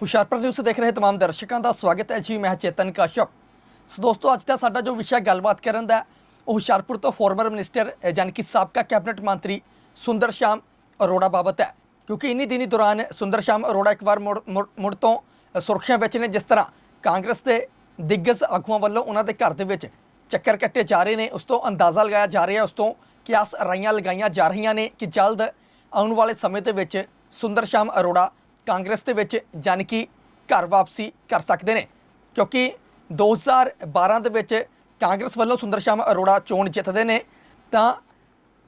Hoshiarpur news ਦੇਖ ਰਹੇ तमाम ਦਰਸ਼ਕਾਂ ਦਾ ਸਵਾਗਤ ਹੈ ਜੀ ਮੈਂ ਚੇਤਨ ਕਾਸ਼ਪ ਸੋ ਦੋਸਤੋ ਅੱਜ ਦਾ ਸਾਡਾ ਜੋ ਵਿਸ਼ਾ ਗੱਲਬਾਤ ਕਰਨ ਦਾ ਹੈ, ਉਹ ਹੁਸ਼ਿਆਰਪੁਰ ਤੋਂ ਫਾਰਮਰ ਮਿਨਿਸਟਰ ਅ, ਯਾਨੀ ਕਿ ਸਾਬਕਾ ਕੈਬਨਿਟ ਮੰਤਰੀ ਸੁੰਦਰ ਸ਼ਾਮ ਅਰੋੜਾ ਬਾਬਤ ਹੈ ਕਿਉਂਕਿ ਇਨੀ ਦਿਨੀ ਦੌਰਾਨ ਸੁੰਦਰ ਸ਼ਾਮ ਅਰੋੜਾ ਇੱਕ ਵਾਰ ਮੁੜ- ਮੁੜ ਮੁੜ ਤੋਂ ਅ, ਸੁਰਖੀਆਂ ਵਿੱਚ ਨੇ ਜਿਸ ਤਰ੍ਹਾਂ ਕਾਂਗਰਸ ਦੇ ਦਿੱਗਜ ਆਗੂਆਂ ਵੱਲੋਂ ਉਹਨਾਂ ਦੇ ਘਰ ਦੇ ਵਿੱਚ ਚੱਕਰ ਕੱਟੇ ਜਾ ਰਹੇ ਨੇ ਉਸ ਤੋਂ ਅੰਦਾਜ਼ਾ ਲਗਾਇਆ ਜਾ ਰਿਹਾ ਉਸ ਤੋਂ ਕਿਆਸ ਰਾਈਆਂ ਲਗਾਈਆਂ ਜਾ ਰਹੀਆਂ ਨੇ ਕਿ ਜਲਦ ਆਉਣ ਵਾਲੇ ਸਮੇਂ ਦੇ ਵਿੱਚ ਸੁੰਦਰ ਸ਼ਾਮ ਅਰੋੜਾ ਕਾਂਗਰਸ ਦੇ ਵਿੱਚ ਜਾਣੀ ਕਿ ਘਰ ਵਾਪਸੀ ਕਰ ਸਕਦੇ ਨੇ। ਕਿਉਂਕਿ 2012 ਦੇ ਵਿੱਚ ਕਾਂਗਰਸ ਵੱਲੋਂ ਸੁੰਦਰ ਸ਼ਾਮ ਅਰੋੜਾ ਚੋਣ ਜਿੱਤਦੇ ਨੇ, ਤਾਂ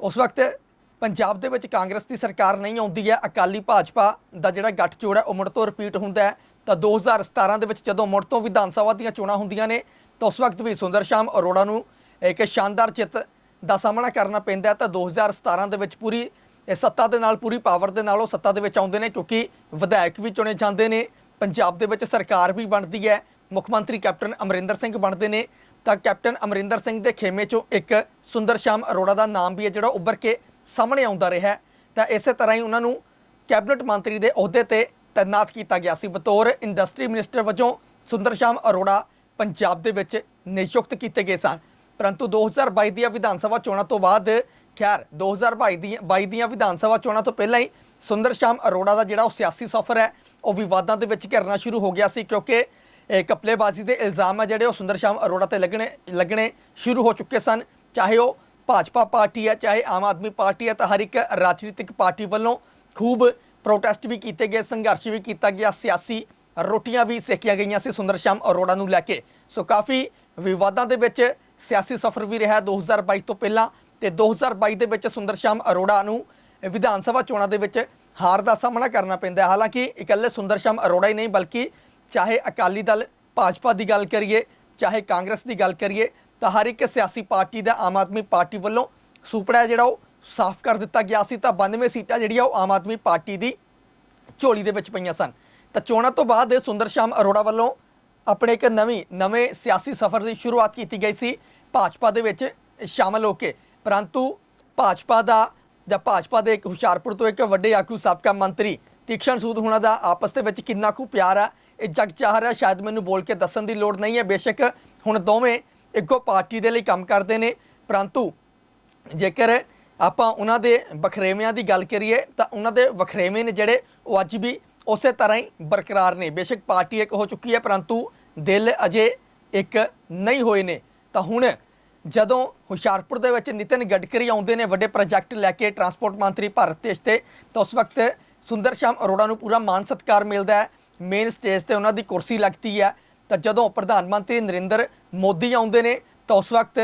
ਉਸ ਵਕਤ ਪੰਜਾਬ ਦੇ ਵਿੱਚ ਕਾਂਗਰਸ ਦੀ ਸਰਕਾਰ ਨਹੀਂ ਆਉਂਦੀ ਹੈ। ਅਕਾਲੀ ਭਾਜਪਾ ਦਾ ਜਿਹੜਾ ਗੱਠਜੋੜ ਹੈ, ਉਹ ਮੁੜ ਤੋਂ ਰਿਪੀਟ ਹੁੰਦਾ ਹੈ। ਤਾਂ 2017 ਦੇ ਵਿੱਚ ਜਦੋਂ ਮੁੜ ਤੋਂ ਵਿਧਾਨ ਸਭਾ ਦੀਆਂ ਚੋਣਾਂ ਹੁੰਦੀਆਂ ਨੇ, ਤਾਂ ਉਸ ਵਕਤ ਵੀ ਸੁੰਦਰ ਸ਼ਾਮ ਅਰੋੜਾ ਨੂੰ ਇੱਕ ਸ਼ਾਨਦਾਰ ਜਿੱਤ ਦਾ ਸਾਹਮਣਾ ਕਰਨਾ ਪੈਂਦਾ ਹੈ। ਤਾਂ 2017 ਦੇ ਵਿੱਚ ਪੂਰੀ ਇਹ ਸੱਤਾ ਦੇ ਨਾਲ, ਪੂਰੀ ਪਾਵਰ ਦੇ ਨਾਲ ਉਹ ਸੱਤਾ ਦੇ ਵਿੱਚ ਆਉਂਦੇ ਨੇ ਕਿਉਂਕਿ ਵਿਧਾਇਕ ਵੀ ਚੁਣੇ ਜਾਂਦੇ ਨੇ, ਪੰਜਾਬ ਦੇ ਵਿੱਚ ਸਰਕਾਰ ਵੀ ਬਣਦੀ ਹੈ, ਮੁੱਖ ਮੰਤਰੀ ਕੈਪਟਨ ਅਮਰਿੰਦਰ ਸਿੰਘ ਬਣਦੇ ਨੇ, ਤਾਂ ਕੈਪਟਨ ਅਮਰਿੰਦਰ ਸਿੰਘ ਦੇ ਖੇਮੇ ਚੋਂ ਇੱਕ ਸੁੰਦਰ ਸ਼ਾਮ ਅਰੋੜਾ ਦਾ ਨਾਮ ਵੀ ਹੈ ਜਿਹੜਾ ਉੱਭਰ ਕੇ ਸਾਹਮਣੇ ਆਉਂਦਾ ਰਿਹਾ ਤਾਂ ਇਸੇ ਤਰ੍ਹਾਂ ਹੀ ਉਹਨਾਂ ਨੂੰ ਕੈਬਨਿਟ ਮੰਤਰੀ ਦੇ ਅਹੁਦੇ ਤੇ ਤੈਨਾਤ ਕੀਤਾ ਗਿਆ ਸੀ। ਬਤੌਰ ਇੰਡਸਟਰੀ ਮਿਨਿਸਟਰ ਵਜੋਂ ਸੁੰਦਰ ਸ਼ਾਮ ਅਰੋੜਾ ਪੰਜਾਬ ਦੇ ਵਿੱਚ ਨਿਯੁਕਤ ਕੀਤੇ ਗਏ ਸਨ। ਪਰੰਤੂ 2022 ਦੀਆਂ ਵਿਧਾਨ ਸਭਾ ਚੋਣਾਂ ਤੋਂ ਬਾਅਦ ਖੈਰ 2022 ਦੀਆਂ 22 ਦੀਆਂ ਵਿਧਾਨ ਸਭਾ ਚੋਣਾਂ ਤੋਂ ਪਹਿਲਾਂ ਹੀ ਸੁੰਦਰ ਸ਼ਾਮ ਅਰੋੜਾ ਦਾ ਜਿਹੜਾ ਉਹ ਸਿਆਸੀ ਸਫ਼ਰ ਹੈ, ਉਹ ਵਿਵਾਦਾਂ ਦੇ ਵਿੱਚ ਘਿਰਨਾ ਸ਼ੁਰੂ ਹੋ ਗਿਆ ਸੀ ਕਿਉਂਕਿ, ਇਹ ਕਪਲੇਬਾਜ਼ੀ ਦੇ ਇਲਜ਼ਾਮ ਹੈ ਜਿਹੜੇ ਉਹ ਸੁੰਦਰ ਸ਼ਾਮ ਅਰੋੜਾ ਤੇ ਲੱਗਣੇ ਲੱਗਣੇ ਸ਼ੁਰੂ ਹੋ ਚੁੱਕੇ ਸਨ। ਚਾਹੇ ਉਹ ਭਾਜਪਾ ਪਾਰਟੀ ਹੈ, ਚਾਹੇ ਆਮ ਆਦਮੀ ਪਾਰਟੀ ਹੈ, ਤਾਂ ਹਰ ਇੱਕ ਰਾਜਨੀਤਿਕ ਪਾਰਟੀ ਵੱਲੋਂ ਖੂਬ ਪ੍ਰੋਟੈਸਟ ਵੀ ਕੀਤੇ ਗਏ, ਸੰਘਰਸ਼ ਵੀ ਕੀਤਾ ਗਿਆ, ਸਿਆਸੀ ਰੋਟੀਆਂ ਵੀ ਸੇਕੀਆਂ ਗਈਆਂ ਸੀ ਸੁੰਦਰ ਸ਼ਾਮ ਅਰੋੜਾ ਨੂੰ ਲੈ ਕੇ। ਸੋ ਕਾਫੀ ਵਿਵਾਦਾਂ ਦੇ ਵਿੱਚ ਸਿਆਸੀ ਸਫ਼ਰ ਵੀ ਰਿਹਾ 2022 ਤੋਂ ਪਹਿਲਾਂ ਤੇ 2022 ਦੇ ਵਿੱਚ ਸੁੰਦਰ ਸ਼ਾਮ ਅਰੋੜਾ ਨੂੰ ਵਿਧਾਨ ਸਭਾ ਚੋਣਾਂ ਦੇ ਵਿੱਚ ਹਾਰ ਦਾ ਸਾਹਮਣਾ ਕਰਨਾ ਪੈਂਦਾ ਹੈ। ਹਾਲਾਂਕਿ ਇਕੱਲੇ ਸੁੰਦਰ ਸ਼ਾਮ ਅਰੋੜਾ ਹੀ ਨਹੀਂ, ਬਲਕਿ ਚਾਹੇ ਅਕਾਲੀ ਦਲ ਭਾਜਪਾ ਦੀ ਗੱਲ ਕਰੀਏ, ਚਾਹੇ ਕਾਂਗਰਸ ਦੀ ਗੱਲ ਕਰੀਏ, ਤਾਂ ਹਰ ਇੱਕ ਸਿਆਸੀ ਪਾਰਟੀ ਦਾ ਆਮ ਆਦਮੀ ਪਾਰਟੀ ਵੱਲੋਂ ਸੁਪੜਾ ਜਿਹੜਾ ਉਹ ਸਾਫ਼ ਕਰ ਦਿੱਤਾ ਗਿਆ ਸੀ, ਤਾਂ 92 ਸੀਟਾਂ ਜਿਹੜੀਆਂ ਉਹ ਆਮ ਆਦਮੀ ਪਾਰਟੀ ਦੀ ਝੋਲੀ ਦੇ ਵਿੱਚ ਪਈਆਂ ਸਨ। ਤਾਂ ਚੋਣਾਂ ਤੋਂ ਬਾਅਦ ਸੁੰਦਰ ਸ਼ਾਮ ਅਰੋੜਾ ਵੱਲੋਂ ਆਪਣੇ ਇੱਕ ਨਵੀਂ, ਨਵੇਂ ਸਿਆਸੀ ਸਫ਼ਰ ਦੀ ਸ਼ੁਰੂਆਤ ਕੀਤੀ ਗਈ ਸੀ। ਭਾਜਪਾ ਦੇ ਵਿੱਚ ਸ਼ਾਮਲ ਹੋ ਕੇ ਪਰੰਤੂ ਭਾਜਪਾ ਦਾ ਜਾਂ ਭਾਜਪਾ ਦੇ ਇੱਕ ਹੁਸ਼ਿਆਰਪੁਰ ਤੋਂ ਇੱਕ ਵੱਡੇ ਆਗੂ ਸਾਬਕਾ ਮੰਤਰੀ ਤੀਕਸ਼ਣ ਸੂਦ ਹੁਣਾਂ ਦਾ ਆਪਸ ਦੇ ਵਿੱਚ ਕਿੰਨਾ ਕੁ ਪਿਆਰ ਆ, ਇਹ ਜਗ ਚਾਹ ਰਿਹਾ ਸ਼ਾਇਦ ਮੈਨੂੰ ਬੋਲ ਕੇ ਦੱਸਣ ਦੀ ਲੋੜ ਨਹੀਂ ਹੈ, ਬੇਸ਼ੱਕ ਹੁਣ ਦੋਵੇਂ ਇੱਕੋ ਪਾਰਟੀ ਦੇ ਲਈ ਕੰਮ ਕਰਦੇ ਨੇ, ਪਰੰਤੂ ਜੇਕਰ ਆਪਾਂ ਉਹਨਾਂ ਦੇ ਵਖਰੇਵਿਆਂ ਦੀ ਗੱਲ ਕਰੀਏ, ਤਾਂ ਉਹਨਾਂ ਦੇ ਵਖਰੇਵੇਂ ਨੇ ਜਿਹੜੇ ਉਹ ਅੱਜ ਵੀ ਉਸੇ ਤਰ੍ਹਾਂ ਹੀ ਬਰਕਰਾਰ ਨੇ, ਬੇਸ਼ੱਕ ਪਾਰਟੀ ਇੱਕ ਹੋ ਚੁੱਕੀ ਹੈ, ਪਰੰਤੂ ਦਿਲ ਅਜੇ ਇੱਕ ਨਹੀਂ ਹੋਏ ਨੇ, ਤਾਂ ਹੁਣ ਜਦੋਂ ਹੁਸ਼ਿਆਰਪੁਰ ਦੇ ਵਿੱਚ ਨਿਤਿਨ ਗਡਕਰੀ ਆਉਂਦੇ ਨੇ ਵੱਡੇ ਪ੍ਰੋਜੈਕਟ ਲੈ ਕੇ ਟਰਾਂਸਪੋਰਟ ਮੰਤਰੀ ਭਾਰਤ ਦੇਸ਼ ਤੇ, ਤਾਂ ਉਸ ਵਕਤ ਸੁੰਦਰ ਸ਼ਾਮ ਅਰੋੜਾ ਨੂੰ ਪੂਰਾ ਮਾਨ ਸਤਿਕਾਰ ਮਿਲਦਾ ਹੈ। ਮੇਨ ਸਟੇਜ ਤੇ ਉਹਨਾਂ ਦੀ ਕੁਰਸੀ ਲੱਗਦੀ ਹੈ। ਤਾਂ ਜਦੋਂ ਪ੍ਰਧਾਨ ਮੰਤਰੀ ਨਰਿੰਦਰ ਮੋਦੀ ਆਉਂਦੇ ਨੇ, ਤਾਂ ਉਸ ਵਕਤ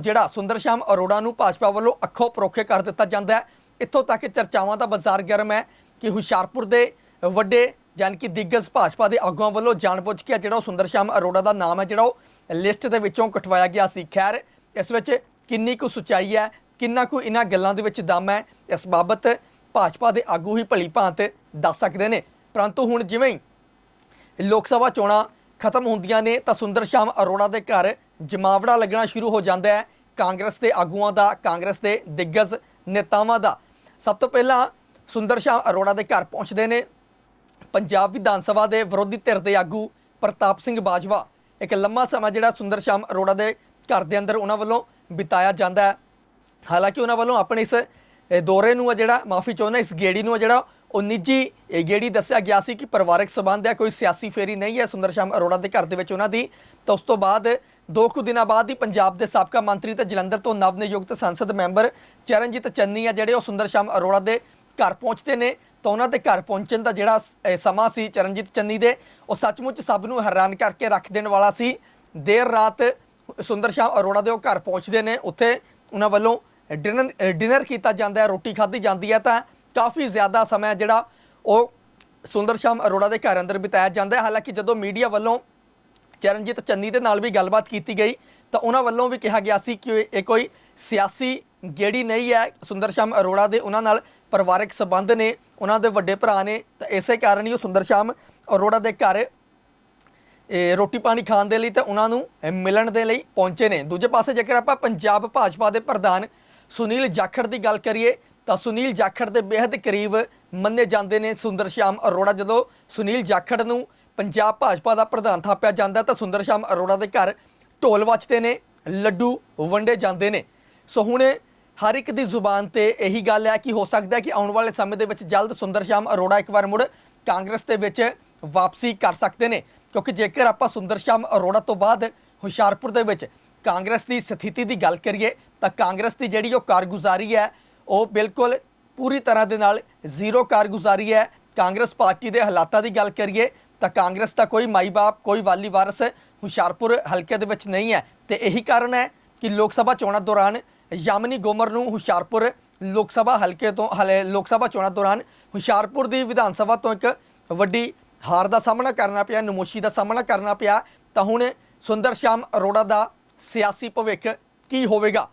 ਜਿਹੜਾ ਸੁੰਦਰ ਸ਼ਾਮ ਅਰੋੜਾ ਨੂੰ ਭਾਜਪਾ ਵੱਲੋਂ ਅੱਖੋਂ ਪਰੋਖੇ ਕਰ ਦਿੱਤਾ ਜਾਂਦਾ ਹੈ। ਇੱਥੋਂ ਤੱਕ ਚਰਚਾਵਾਂ ਦਾ ਬਾਜ਼ਾਰ ਗਰਮ ਹੈ ਕਿ ਹੁਸ਼ਿਆਰਪੁਰ ਦੇ ਵੱਡੇ ਜਾਨ ਕਿ ਦਿੱਗਜ ਭਾਜਪਾ ਦੇ ਆਗੂਆਂ ਵੱਲੋਂ ਜਾਣਬੁੱਝ ਕੇ ਜਿਹੜਾ ਉਹ ਸੁੰਦਰ ਸ਼ਾਮ ਅਰੋੜਾ ਦਾ ਨਾਮ ਹੈ, ਜਿਹੜਾ ਉਹ ਲਿਸਟ ਦੇ ਵਿੱਚੋਂ ਕਟਵਾਇਆ ਗਿਆ ਸੀ। ਖੈਰ ਇਸ ਵਿੱਚ ਕਿੰਨੀ ਕੁ ਸਚਾਈ ਹੈ, ਕਿੰਨਾ ਕੁ ਇਹਨਾਂ ਗੱਲਾਂ ਦੇ ਵਿੱਚ ਦਮ ਹੈ, ਇਸ ਬਾਬਤ ਭਾਜਪਾ ਦੇ ਆਗੂ ਹੀ ਭਲੀ ਭਾਂਤ ਦੱਸ ਸਕਦੇ ਨੇ। ਪਰੰਤੂ ਹੁਣ ਜਿਵੇਂ ਹੀ ਲੋਕ ਸਭਾ ਚੋਣਾਂ ਖਤਮ ਹੁੰਦੀਆਂ ਨੇ, ਤਾਂ ਸੁੰਦਰ ਸ਼ਾਮ ਅਰੋੜਾ ਦੇ ਘਰ ਜਮਾਵੜਾ ਲੱਗਣਾ ਸ਼ੁਰੂ ਹੋ ਜਾਂਦਾ ਹੈ। ਕਾਂਗਰਸ ਦੇ ਆਗੂਆਂ ਦਾ, ਕਾਂਗਰਸ ਦੇ ਦਿੱਗਜ ਨੇਤਾਵਾਂ ਦਾ। ਸਭ ਤੋਂ ਪਹਿਲਾਂ ਸੁੰਦਰ ਸ਼ਾਮ ਅਰੋੜਾ ਦੇ ਘਰ ਪਹੁੰਚਦੇ ਨੇ। ਪੰਜਾਬ ਵਿਧਾਨ ਸਭਾ ਦੇ ਵਿਰੋਧੀ ਧਿਰ ਦੇ ਆਗੂ ਪ੍ਰਤਾਪ ਸਿੰਘ ਬਾਜਵਾ। ਇੱਕ ਲੰਮਾ ਸਮਾਂ ਜਿਹੜਾ ਸੁੰਦਰ ਸ਼ਾਮ ਅਰੋੜਾ ਦੇ ਘਰ ਦੇ ਅੰਦਰ ਉਹਨਾਂ ਵੱਲੋਂ ਬਿਤਾਇਆ ਜਾਂਦਾ ਹੈ। ਹਾਲਾਂਕਿ ਉਹਨਾਂ ਵੱਲੋਂ ਆਪਣੇ ਇਸ ਦੌਰੇ ਨੂੰ ਆ ਜਿਹੜਾ ਮਾਫੀ ਚਾਹੁੰਦਾ ਇਸ ਗੇੜੀ ਨੂੰ ਆ ਜਿਹੜਾ ਉਹ ਨਿੱਜੀ ਗੇੜੀ ਦੱਸਿਆ ਗਿਆ ਸੀ ਕਿ ਪਰਿਵਾਰਕ ਸਬੰਧ ਹੈ, ਕੋਈ ਸਿਆਸੀ ਫੇਰੀ ਨਹੀਂ ਹੈ। ਸੁੰਦਰ ਸ਼ਾਮ ਅਰੋੜਾ ਦੇ ਘਰ ਦੇ ਵਿੱਚ ਉਹਨਾਂ ਦੀ, ਤਾਂ ਉਸ ਤੋਂ ਬਾਅਦ ਦੋ ਕੁ ਦਿਨਾਂ ਬਾਅਦ ਹੀ ਪੰਜਾਬ ਦੇ ਸਾਬਕਾ ਮੰਤਰੀ ਤੇ ਜਲੰਧਰ ਤੋਂ ਨਵ ਨਿਯੁਕਤ ਸੰਸਦ ਮੈਂਬਰ ਚਰਨਜੀਤ ਚੰਨੀ ਆ ਜਿਹੜੇ ਉਹ ਸੁੰਦਰ ਸ਼ਾਮ ਅਰੋੜਾ ਦੇ ਘਰ ਪਹੁੰਚਦੇ ਨੇ। ਤਾਂ ਉਹਨਾਂ ਦੇ ਘਰ ਪਹੁੰਚਣ ਦਾ ਜਿਹੜਾ ਸਮਾਂ ਸੀ ਚਰਨਜੀਤ ਚੰਨੀ ਦੇ, ਉਹ ਸੱਚਮੁੱਚ ਸਭ ਨੂੰ ਹੈਰਾਨ ਕਰਕੇ ਰੱਖ ਦੇਣ ਵਾਲਾ ਸੀ। ਦੇਰ ਰਾਤ ਸੁੰਦਰ ਸ਼ਾਮ ਅਰੋੜਾ ਦੇ ਉਹ ਘਰ ਪਹੁੰਚਦੇ ਨੇ। ਉੱਥੇ ਉਹਨਾਂ ਵੱਲੋਂ ਡਿਨਰ ਡਿਨਰ ਕੀਤਾ ਜਾਂਦਾ ਹੈ, ਰੋਟੀ ਖਾਧੀ ਜਾਂਦੀ ਹੈ ਤਾਂ ਕਾਫੀ ਜ਼ਿਆਦਾ ਸਮਾਂ ਜਿਹੜਾ ਉਹ ਸੁੰਦਰ ਸ਼ਾਮ ਅਰੋੜਾ ਦੇ ਘਰ ਅੰਦਰ ਬਿਤਾਇਆ ਜਾਂਦਾ ਹੈ। ਹਾਲਾਂਕਿ ਜਦੋਂ ਮੀਡੀਆ ਵੱਲੋਂ ਚਰਨਜੀਤ ਚੰਨੀ ਦੇ ਨਾਲ ਵੀ ਗੱਲਬਾਤ ਕੀਤੀ ਗਈ ਤਾਂ ਉਹਨਾਂ ਵੱਲੋਂ ਵੀ ਕਿਹਾ ਗਿਆ ਸੀ ਕਿ ਇਹ ਕੋਈ ਸਿਆਸੀ ਗੇੜੀ ਨਹੀਂ ਹੈ। ਸੁੰਦਰ ਸ਼ਾਮ ਅਰੋੜਾ ਦੇ ਉਹਨਾਂ ਨਾਲ ਪਰਿਵਾਰਕ ਸਬੰਧ ਨੇ, ਉਹਨਾਂ ਦੇ ਵੱਡੇ ਭਰਾ ਨੇ ਤਾਂ ਇਸੇ ਕਾਰਨ ਹੀ ਉਹ ਸੁੰਦਰ ਸ਼ਾਮ ਅਰੋੜਾ ਦੇ ਘਰ ਰੋਟੀ ਪਾਣੀ ਖਾਣ ਦੇ ਲਈ ਤੇ ਉਹਨਾਂ ਨੂੰ ਮਿਲਣ ਦੇ ਲਈ ਪਹੁੰਚੇ ਨੇ। ਦੂਜੇ ਪਾਸੇ ਜੇਕਰ ਆਪਾਂ ਪੰਜਾਬ ਭਾਜਪਾ ਦੇ ਪ੍ਰਧਾਨ ਸੁਨੀਲ ਜਾਖੜ ਦੀ ਗੱਲ ਕਰੀਏ, ਤਾਂ ਸੁਨੀਲ ਜਾਖੜ ਦੇ ਬੇहद ਕਰੀਬ ਮੰਨੇ ਜਾਂਦੇ ਨੇ ਸੁੰਦਰ ਸ਼ਾਮ ਅਰੋੜਾ। ਜਦੋਂ ਸੁਨੀਲ ਜਾਖੜ ਨੂੰ ਪੰਜਾਬ ਭਾਜਪਾ ਦਾ ਪ੍ਰਧਾਨ ਥਾਪਿਆ ਜਾਂਦਾ, ਤਾਂ ਸੁੰਦਰ ਸ਼ਾਮ ਅਰੋੜਾ ਦੇ ਘਰ ਢੋਲ ਵੱਜਦੇ ਨੇ, ਲੱਡੂ ਵੰਡੇ ਜਾਂਦੇ ਨੇ। ਸੋ ਹੁਣ ਹਰ ਇੱਕ ਦੀ ਜ਼ੁਬਾਨ ਤੇ ਇਹੀ ਗੱਲ ਹੈ ਕਿ ਹੋ ਸਕਦਾ ਹੈ ਕਿ ਆਉਣ ਵਾਲੇ ਸਮੇਂ ਦੇ ਵਿੱਚ ਜਲਦ ਸੁੰਦਰ ਸ਼ਾਮ ਅਰੋੜਾ ਇੱਕ ਵਾਰ ਮੁੜ ਕਾਂਗਰਸ ਦੇ ਵਿੱਚ ਵਾਪਸੀ ਕਰ ਸਕਦੇ ਨੇ। ਕਿਉਂਕਿ ਜੇਕਰ ਆਪਾਂ ਸੁੰਦਰ ਸ਼ਾਮ ਅਰੋੜਾ ਤੋਂ ਬਾਅਦ ਹੁਸ਼ਿਆਰਪੁਰ ਦੇ ਵਿੱਚ ਕਾਂਗਰਸ ਦੀ ਸਥਿਤੀ ਦੀ ਗੱਲ ਕਰੀਏ, ਤਾਂ ਕਾਂਗਰਸ ਦੀ ਜਿਹੜੀ ਉਹ ਕਾਰਗੁਜ਼ਾਰੀ ਹੈ, ਉਹ ਬਿਲਕੁਲ ਪੂਰੀ ਤਰ੍ਹਾਂ ਦੇ ਨਾਲ ਜ਼ੀਰੋ ਕਾਰਗੁਜ਼ਾਰੀ ਹੈ। ਕਾਂਗਰਸ ਪਾਰਟੀ ਦੇ ਹਾਲਾਤਾਂ ਦੀ ਗੱਲ ਕਰੀਏ, ਤਾਂ ਕਾਂਗਰਸ ਦਾ ਕੋਈ ਮਾਈ-ਬਾਪ, ਕੋਈ ਵਾਲੀ ਵਾਰਸ ਹੁਸ਼ਿਆਰਪੁਰ ਹਲਕੇ ਦੇ ਵਿੱਚ ਨਹੀਂ ਹੈ। ਤੇ ਇਹੀ ਕਾਰਨ ਹੈ ਕਿ ਲੋਕ ਸਭਾ ਚੋਣਾਂ ਦੌਰਾਨ ਯਾਮਨੀ ਗੋਮਰ ਨੂੰ ਹੁਸ਼ਿਆਰਪੁਰ ਲੋਕ ਸਭਾ ਹਲਕੇ ਤੋਂ, ਹਲੇ ਲੋਕ ਸਭਾ ਚੋਣਾਂ ਦੌਰਾਨ ਹੁਸ਼ਿਆਰਪੁਰ ਦੀ ਵਿਧਾਨ ਸਭਾ ਤੋਂ ਇੱਕ ਵੱਡੀ ਹਾਰ ਦਾ ਸਾਹਮਣਾ ਕਰਨਾ ਪਿਆ, ਨਮੋਸ਼ੀ ਦਾ ਸਾਹਮਣਾ ਕਰਨਾ ਪਿਆ, ਤਾਂ ਹੁਣ ਸੁੰਦਰ ਸ਼ਾਮ ਅਰੋੜਾ ਦਾ ਸਿਆਸੀ ਭਵਿੱਖ ਕੀ ਹੋਵੇਗਾ?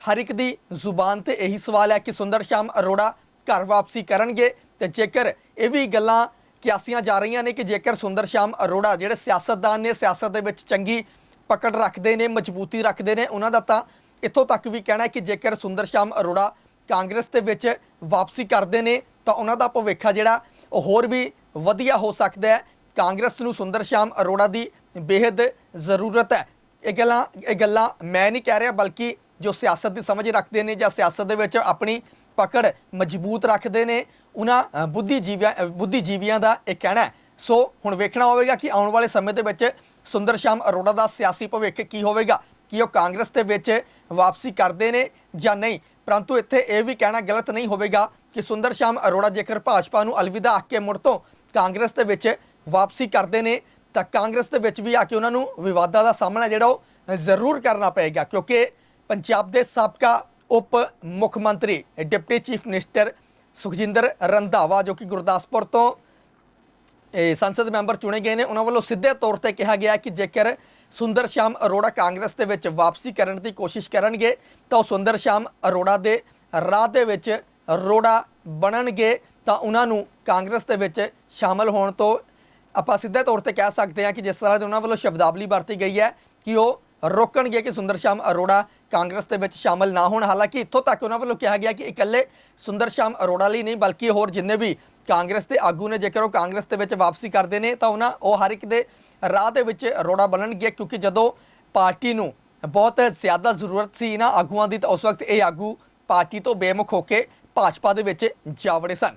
ਹਰ ਇੱਕ ਦੀ ਜ਼ੁਬਾਨ ਤੇ ਇਹੀ ਸਵਾਲ ਹੈ ਕਿ ਸੁੰਦਰ ਸ਼ਾਮ ਅਰੋੜਾ ਘਰ ਵਾਪਸੀ ਕਰਨਗੇ ਤੇ ਜੇਕਰ ਇਹ ਵੀ ਗੱਲਾਂ ਕਿਆਸੀਆਂ ਜਾ ਰਹੀਆਂ ਨੇ ਕਿ ਜੇਕਰ ਸੁੰਦਰ ਸ਼ਾਮ ਅਰੋੜਾ ਜਿਹੜੇ ਸਿਆਸਤਦਾਨ ਨੇ, ਸਿਆਸਤ ਦੇ ਵਿੱਚ ਚੰਗੀ ਪਕੜ ਰੱਖਦੇ ਨੇ, ਮਜ਼ਬੂਤੀ ਰੱਖਦੇ ਨੇ, ਉਹਨਾਂ ਦਾ ਤਾਂ ਇੱਥੋਂ ਤੱਕ ਵੀ ਕਹਿਣਾ ਹੈ ਕਿ ਜੇਕਰ ਸੁੰਦਰ ਸ਼ਾਮ ਅਰੋੜਾ ਕਾਂਗਰਸ ਦੇ ਵਿੱਚ ਵਾਪਸੀ ਕਰਦੇ ਨੇ, ਤਾਂ ਉਹਨਾਂ ਦਾ ਭਵਿੱਖ ਆ ਜਿਹੜਾ, ਉਹ ਹੋਰ ਵੀ ਵਧੀਆ ਹੋ ਸਕਦਾ ਹੈ। ਕਾਂਗਰਸ ਨੂੰ ਸੁੰਦਰ ਸ਼ਾਮ ਅਰੋੜਾ ਦੀ ਬੇहद ਜ਼ਰੂਰਤ ਹੈ। ਇਹ ਗੱਲਾਂ ਇਹ ਗੱਲਾਂ ਮੈਂ ਨਹੀਂ ਕਹਿ ਰਿਹਾ, ਬਲਕਿ ਜੋ ਸਿਆਸਤ ਦੀ ਸਮਝ ਰੱਖਦੇ ਨੇ ਜਾਂ ਸਿਆਸਤ ਦੇ ਵਿੱਚ ਆਪਣੀ ਪਕੜ ਮਜ਼ਬੂਤ ਰੱਖਦੇ ਨੇ, ਉਹਨਾਂ ਬੁੱਧੀਜੀਵੀਆਂ ਬੁੱਧੀਜੀਵੀਆਂ ਦਾ ਇਹ ਕਹਿਣਾ ਸੋ ਹੁਣ ਵੇਖਣਾ ਹੋਵੇਗਾ ਕਿ ਆਉਣ ਵਾਲੇ ਸਮੇਂ ਦੇ ਵਿੱਚ ਸੁੰਦਰ ਸ਼ਾਮ ਅਰੋੜਾ ਦਾ ਸਿਆਸੀ ਭਵਿੱਖ ਕੀ ਹੋਵੇਗਾ, ਕਿ ਉਹ ਕਾਂਗਰਸ ਦੇ ਵਿੱਚ ਵਾਪਸੀ ਕਰਦੇ ਨੇ ਜਾਂ ਨਹੀਂ। ਪਰੰਤੂ ਇੱਥੇ ਇਹ ਵੀ ਕਹਿਣਾ ਗਲਤ ਨਹੀਂ ਹੋਵੇਗਾ ਕਿ ਸੁੰਦਰ ਸ਼ਾਮ ਅਰੋੜਾ ਜੇਕਰ ਭਾਜਪਾ ਨੂੰ ਅਲਵਿਦਾ ਆਖ ਕੇ ਮੁੜ ਤੋਂ ਕਾਂਗਰਸ ਦੇ ਵਿੱਚ ਵਾਪਸੀ ਕਰਦੇ ਨੇ, ਤਾਂ ਕਾਂਗਰਸ ਦੇ ਵਿੱਚ ਵੀ ਆ ਕੇ ਉਹਨਾਂ ਨੂੰ ਵਿਵਾਦਾਂ ਦਾ ਸਾਹਮਣਾ ਜਿਹੜਾ ਉਹ ਜ਼ਰੂਰ ਕਰਨਾ ਪਏਗਾ, ਕਿਉਂਕਿ ਪੰਜਾਬ ਦੇ ਸਾਬਕਾ ਉਪ ਮੁੱਖ ਮੰਤਰੀ, deputy chief minister Sukhjinder Randhawa, ਜੋ ਕਿ ਗੁਰਦਾਸਪੁਰ ਤੋਂ ਸੰਸਦ ਮੈਂਬਰ ਚੁਣੇ ਗਏ ਨੇ, ਉਹਨਾਂ ਵੱਲੋਂ ਸਿੱਧੇ ਤੌਰ ਤੇ ਕਿਹਾ ਗਿਆ ਕਿ ਜੇਕਰ ਸੁੰਦਰ ਸ਼ਾਮ ਅਰੋੜਾ ਕਾਂਗਰਸ ਦੇ ਵਿੱਚ ਵਾਪਸੀ ਕਰਨ ਦੀ ਕੋਸ਼ਿਸ਼ ਕਰਨਗੇ, ਤਾਂ ਉਹ ਸੁੰਦਰ ਸ਼ਾਮ ਅਰੋੜਾ ਦੇ ਰਾਹ ਦੇ ਵਿੱਚ ਅਰੋੜਾ ਬਣਨਗੇ, ਤਾਂ ਉਹਨਾਂ ਨੂੰ ਕਾਂਗਰਸ ਦੇ ਵਿੱਚ ਸ਼ਾਮਲ ਹੋਣ ਤੋਂ ਆਪਾਂ ਸਿੱਧੇ ਤੌਰ ਤੇ ਕਹਿ ਸਕਦੇ ਹਾਂ ਕਿ ਜਿਸ ਤਰ੍ਹਾਂ ਦੇ ਉਹਨਾਂ ਵੱਲੋਂ ਸ਼ਬਦਾਵਲੀ ਵਰਤੀ ਗਈ ਹੈ ਕਿ ਉਹ ਰੋਕਣਗੇ ਕਿ ਸੁੰਦਰ ਸ਼ਾਮ ਅਰੋੜਾ ਕਾਂਗਰਸ ਦੇ ਵਿੱਚ ਸ਼ਾਮਲ ਨਾ ਹੋਣ। ਹਾਲਾਂਕਿ ਇੱਥੋਂ ਤੱਕ ਉਹਨਾਂ ਵੱਲੋਂ ਕਿਹਾ ਗਿਆ ਕਿ ਇਕੱਲੇ ਸੁੰਦਰ ਸ਼ਾਮ ਅਰੋੜਾ ਲਈ ਨਹੀਂ, ਬਲਕਿ ਹੋਰ ਜਿੰਨੇ ਵੀ ਕਾਂਗਰਸ ਦੇ ਆਗੂ ਨੇ, ਜੇਕਰ ਉਹ ਕਾਂਗਰਸ ਦੇ ਵਿੱਚ ਵਾਪਸੀ ਕਰਦੇ ਨੇ, ਤਾਂ ਉਹਨਾਂ, ਉਹ ਹਰ ਇੱਕ ਦੇ ਰਾਹ ਦੇ ਵਿੱਚ ਅਰੋੜਾ ਬਣਨਗੇ, ਕਿਉਂਕਿ ਜਦੋਂ ਪਾਰਟੀ ਨੂੰ ਬਹੁਤ ਜ਼ਿਆਦਾ ਜ਼ਰੂਰਤ ਸੀ ਨਾ ਆਗੂਆਂ ਦੀ, ਤਾਂ ਉਸ ਵਕਤ ਇਹ ਆਗੂ ਪਾਰਟੀ ਤੋਂ ਬੇਮੁਖ ਹੋ ਕੇ ਭਾਜਪਾ ਦੇ ਵਿੱਚ ਜਾਵੜੇ ਸਨ।